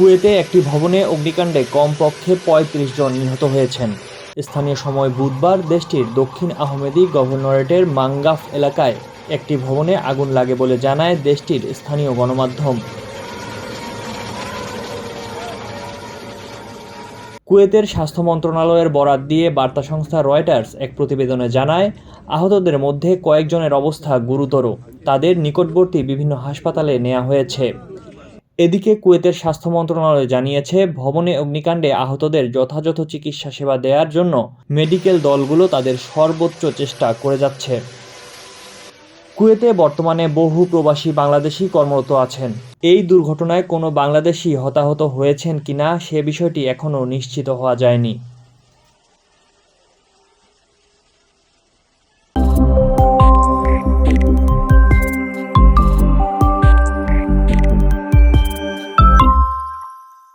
কুয়েতে একটি ভবনে অগ্নিকাণ্ডে কমপক্ষে পঁয়ত্রিশ জন নিহত হয়েছেন। স্থানীয় সময় বুধবার দেশটির দক্ষিণ আহমেদি গভর্নরেটের মাঙ্গাফ এলাকায় একটি ভবনে আগুন লাগে বলে জানায় দেশটির স্থানীয় গণমাধ্যম। কুয়েতের স্বাস্থ্য মন্ত্রণালয়ের বরাত দিয়ে বার্তা সংস্থা রয়টার্স এক প্রতিবেদনে জানায়, আহতদের মধ্যে কয়েকজনের অবস্থা গুরুতর। তাদের নিকটবর্তী বিভিন্ন হাসপাতালে নেওয়া হয়েছে। এদিকে কুয়েতের স্বাস্থ্য মন্ত্রণালয় জানিয়েছে, ভবনে অগ্নিকাণ্ডে আহতদের যথাযথ চিকিৎসা সেবা দেওয়ার জন্য মেডিকেল দলগুলো তাদের সর্বোচ্চ চেষ্টা করে যাচ্ছে। কুয়েতে বর্তমানে বহু প্রবাসী বাংলাদেশি কর্মরত আছেন। এই দুর্ঘটনায় কোনো বাংলাদেশি হতাহত হয়েছেন কিনা সে বিষয়টি এখনও নিশ্চিত হওয়া যায়নি।